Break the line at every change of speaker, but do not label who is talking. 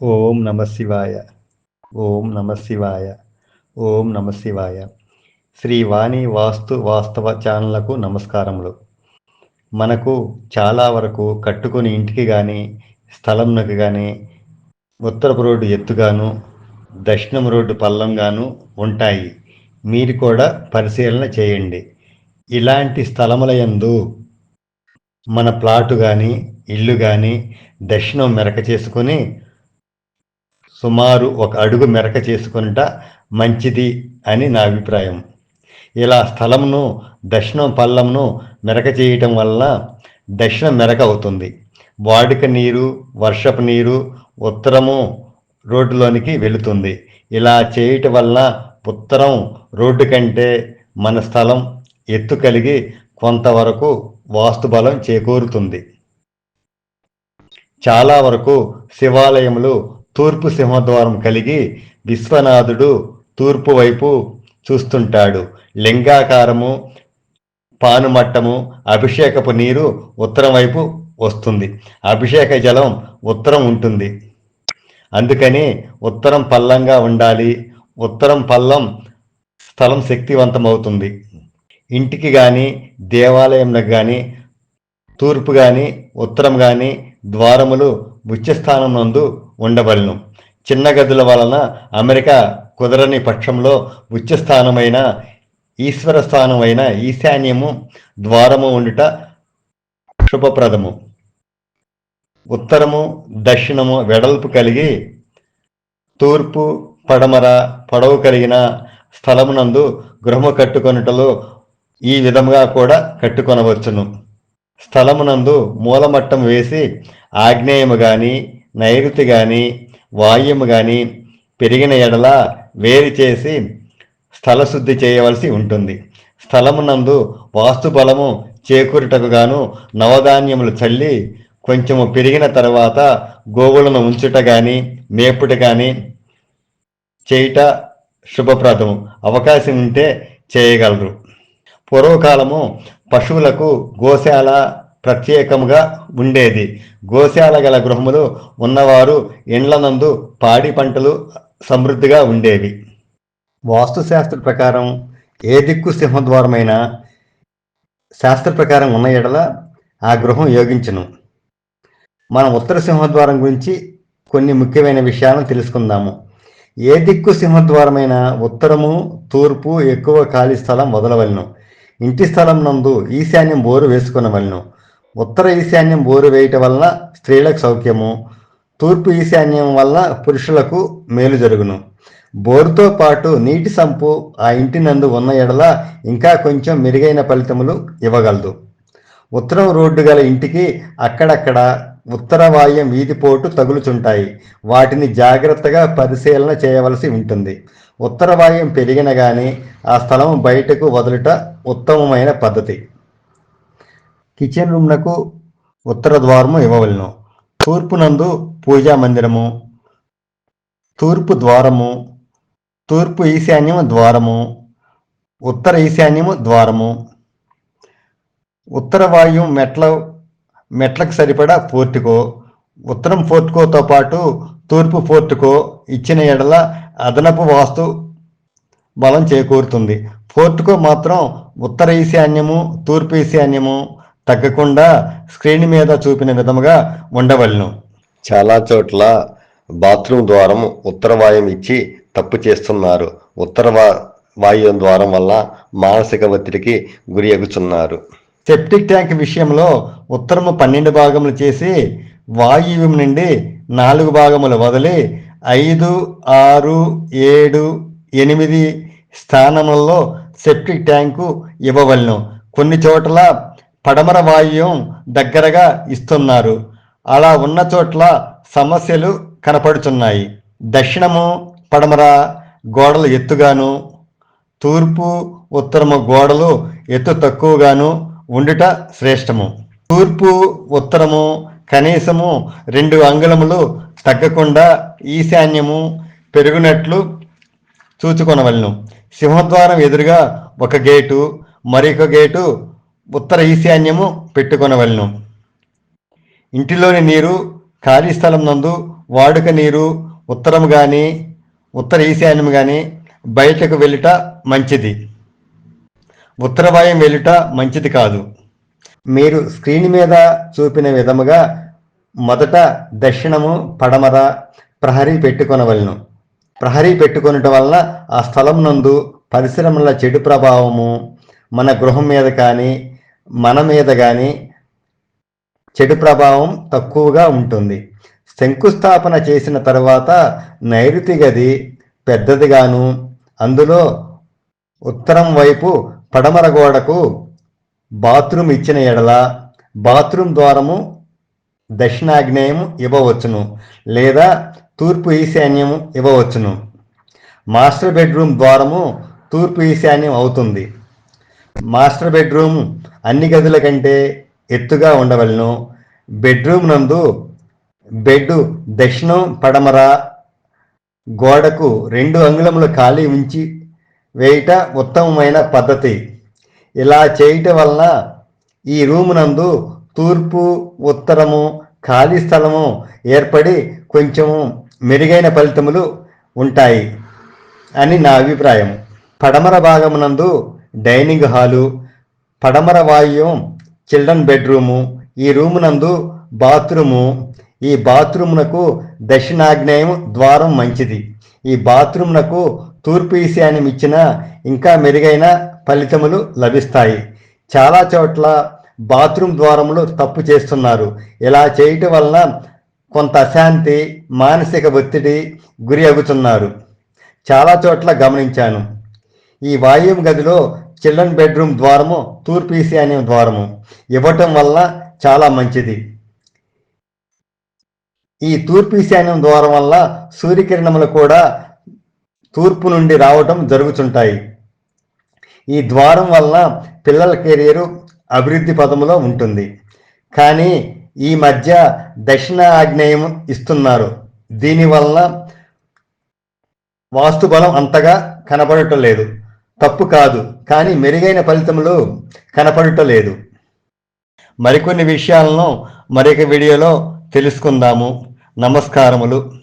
ఓం నమ శివాయ. ఓం నమ శివాయ. ఓం నమ శివాయ. శ్రీ వాణి వాస్తు వాస్తవ ఛానళ్ళకు నమస్కారములు. మనకు చాలా వరకు కట్టుకుని ఇంటికి కానీ స్థలంకు కానీ ఉత్తరపు రోడ్డు ఎత్తుగాను దక్షిణం రోడ్డు పల్లంగాను ఉంటాయి. మీరు కూడా పరిశీలన చేయండి. ఇలాంటి స్థలముల యందు మన ప్లాటు కానీ ఇల్లు కానీ దక్షిణం మెరక చేసుకొని సుమారు ఒక అడుగు మెరక చేసుకునుట మంచిది అని నా అభిప్రాయం. ఇలా స్థలంను దక్షిణం పల్లంను మెరక చేయటం వలన దక్షిణ మెరక అవుతుంది. వాడుక నీరు వర్షపు నీరు ఉత్తరము రోడ్డులోనికి వెళుతుంది. ఇలా చేయటం వలన ఉత్తరం రోడ్డు కంటే మన స్థలం ఎత్తు కలిగి కొంతవరకు వాస్తుబలం చేకూరుతుంది. చాలా వరకు శివాలయములు తూర్పు సింహద్వారం కలిగి విశ్వనాథుడు తూర్పు వైపు చూస్తుంటాడు. లింగాకారము పానుమట్టము అభిషేకపు నీరు ఉత్తరం వైపు వస్తుంది. అభిషేక జలం ఉత్తరం ఉంటుంది. అందుకని ఉత్తరం పల్లంగా ఉండాలి. ఉత్తరం పల్లం స్థలం శక్తివంతమవుతుంది. ఇంటికి కానీ దేవాలయంలో కానీ తూర్పు కానీ ఉత్తరం కానీ ద్వారములు ఉచ్చస్థానం నందు ఉండవలను. చిన్న గదుల వలన అమెరికా కుదరని పక్షంలో ఉచ్చస్థానమైన ఈశ్వర స్థానమైన ఈశాన్యము ద్వారము ఉండుట శుభప్రదము. ఉత్తరము దక్షిణము వెడల్పు కలిగి తూర్పు పడమర పొడవు కలిగిన స్థలమునందు గృహము కట్టుకొనుటలో ఈ విధముగా కూడా కట్టుకొనవచ్చును. స్థలమునందు మూలమట్టం వేసి ఆగ్నేయము కానీ నైరుతి కానీ వాయుము కానీ పెరిగిన ఎడల వేరు చేసి స్థలశుద్ధి చేయవలసి ఉంటుంది. స్థలమునందు వాస్తు బలము చేకూరుటకు గాను నవధాన్యములు చల్లి కొంచెము పెరిగిన తర్వాత గోవులను ఉంచుట కానీ మేపుట కానీ చేయుట శుభప్రదము. అవకాశం ఉంటే చేయగలరు. పూర్వకాలము పశువులకు గోశాల ప్రత్యేకముగా ఉండేది. గోశాల గల గృహములు ఉన్నవారు ఇండ్లనందు పాడి పంటలు సమృద్ధిగా ఉండేవి. వాస్తుశాస్త్ర ప్రకారం ఏ దిక్కు సింహద్వారమైనా శాస్త్ర ప్రకారం ఉన్న ఎడల ఆ గృహం యోగించును. మనం ఉత్తర సింహద్వారం గురించి కొన్ని ముఖ్యమైన విషయాలను తెలుసుకుందాము. ఏ దిక్కు సింహద్వారమైన ఉత్తరము తూర్పు ఎక్కువ ఖాళీ స్థలం వదలవలను ఇంటి స్థలం నందు ఈశాన్యం బోరు వేసుకునవలను. ఉత్తర ఈశాన్యం బోరు వేయటం వలన స్త్రీలకు సౌఖ్యము తూర్పు ఈశాన్యం వలన పురుషులకు మేలు జరుగును. బోరుతో పాటు నీటి సంపు ఆ ఇంటి నందు ఉన్న ఎడల ఇంకా కొంచెం మెరుగైన ఫలితములు ఇవ్వగలదు. ఉత్తరం రోడ్డు గల ఇంటికి అక్కడక్కడ ఉత్తర వాయం వీధిపోటు తగులుచుంటాయి. వాటిని జాగ్రత్తగా పరిశీలన చేయవలసి ఉంటుంది. ఉత్తర వాయం పెరిగిన కానీ ఆ స్థలం బయటకు వదులుట ఉత్తమమైన పద్ధతి. కిచెన్ రూమ్నకు ఉత్తర ద్వారము ఇవ్వవలను. తూర్పు నందు పూజా మందిరము తూర్పు ద్వారము తూర్పు ఈశాన్యము ద్వారము ఉత్తర ఈశాన్యము ద్వారము. ఉత్తర వాయువు మెట్ల మెట్లకు సరిపడా పోర్టుకో ఉత్తరం పోర్టుకోతో పాటు తూర్పు పోర్టుకో ఇచ్చిన ఎడల అదనపు వాస్తు బలం చేకూరుతుంది. పోర్టుకో మాత్రం ఉత్తర ఈశాన్యము తూర్పు ఈశాన్యము తగ్గకుండా స్క్రీన్ మీద చూపిన విధముగా ఉండవలను.
చాలా చోట్ల బాత్రూమ్ ద్వారం ఉత్తర వాయుం ఇచ్చి తప్పు చేస్తున్నారు. ఉత్తర వా- వాయువ్యం ద్వారం వల్ల మానసిక ఒత్తిడికి గురి ఎగుచున్నారు.
సెప్టిక్ ట్యాంక్ విషయంలో ఉత్తరము పన్నెండు భాగములు చేసి వాయువ్యం నుండి నాలుగు భాగములు వదిలి ఐదు ఆరు ఏడు ఎనిమిది స్థానములలో సెప్టిక్ ట్యాంకు ఇవ్వవలను. కొన్ని చోట్ల పడమర వాయువ్యం దగ్గరగా ఇస్తున్నారు. అలా ఉన్న చోట్ల సమస్యలు కనపడుచున్నాయి. దక్షిణము పడమర గోడలు ఎత్తుగాను తూర్పు ఉత్తరము గోడలు ఎత్తు తక్కువగాను ఉండుట శ్రేష్టము. తూర్పు ఉత్తరము కనీసము రెండు అంగుళములు తగ్గకుండా ఈశాన్యము పెరుగునట్లు చూచుకొనవలను. సింహద్వారం ఎదురుగా ఒక గేటు మరొక గేటు ఉత్తర ఈశాన్యము పెట్టుకొనవలను. ఇంటిలోని నీరు ఖాళీ స్థలం నందు వాడుక నీరు ఉత్తరం కానీ ఉత్తర ఈశాన్యం కానీ బయటకు వెళ్ళుట మంచిది. ఉత్తరవాయం వెళ్ళుట మంచిది కాదు. మీరు స్క్రీన్ మీద చూపిన విధముగా మొదట దక్షిణము పడమర ప్రహరీ పెట్టుకొనవలను. ప్రహరీ పెట్టుకొనుట వలన ఆ స్థలం నందు పరిశ్రమల చెడు ప్రభావము మన గృహం మీద కానీ మన మీద కానీ చెడు ప్రభావం తక్కువగా ఉంటుంది. శంకుస్థాపన చేసిన తర్వాత నైరుతి గది పెద్దదిగాను. అందులో ఉత్తరం వైపు పడమర గోడకు బాత్రూమ్ ఇచ్చిన ఎడల బాత్రూమ్ ద్వారము దక్షిణాగ్నేయము ఇవ్వవచ్చును లేదా తూర్పు ఈశాన్యము ఇవ్వవచ్చును. మాస్టర్ బెడ్రూమ్ ద్వారము తూర్పు ఈశాన్యం అవుతుంది. మాస్టర్ బెడ్రూమ్ అన్ని గదుల కంటే ఎత్తుగా ఉండవలను. బెడ్రూమ్ నందు బెడ్ దక్షిణం పడమర గోడకు రెండు అంగుళములు ఖాళీ ఉంచి వేయట ఉత్తమమైన పద్ధతి. ఇలా చేయటం వలన ఈ రూమ్ నందు తూర్పు ఉత్తరము ఖాళీ స్థలము ఏర్పడి కొంచెము మెరుగైన ఫలితములు ఉంటాయి అని నా అభిప్రాయం. పడమర భాగమునందు డైనింగ్ హాలు పడమర వాయువ్యం చిల్డ్రన్ బెడ్రూము ఈ రూమ్ నందు బాత్రూము. ఈ బాత్రూమునకు దక్షిణాగ్నేయం ద్వారం మంచిది. ఈ బాత్రూమునకు తూర్పు ఈశాన్యం ఇచ్చిన ఇంకా మెరుగైన ఫలితములు లభిస్తాయి. చాలా చోట్ల బాత్రూమ్ ద్వారములు తప్పు చేస్తున్నారు. ఇలా చేయటం వలన కొంత అశాంతి మానసిక ఒత్తిడి గురి అవుతున్నారు. చాలా చోట్ల గమనించాను. ఈ వాయువు గదిలో చిల్డ్రన్ బెడ్రూమ్ ద్వారము తూర్పు అనే ద్వారము. ఇవ్వటం వల్ల చాలా మంచిది. ఈ తూర్పు ఈశాన్యం ద్వారం వల్ల సూర్యకిరణములు కూడా తూర్పు నుండి రావటం జరుగుతుంటాయి ఈ ద్వారం వల్ల పిల్లల కెరియర్ అభివృద్ధి పదములో ఉంటుంది. కానీ ఈ మధ్య దక్షిణ ఆగ్నేయం ఇస్తున్నారు. దీనివల్ల వాస్తుబలం అంతగా కనబడటం లేదు. తప్పు కాదు కానీ మెరుగైన ఫలితములు కనపడటం లేదు మరికొన్ని విషయాలను మరొక వీడియోలో తెలుసుకుందాము. నమస్కారములు.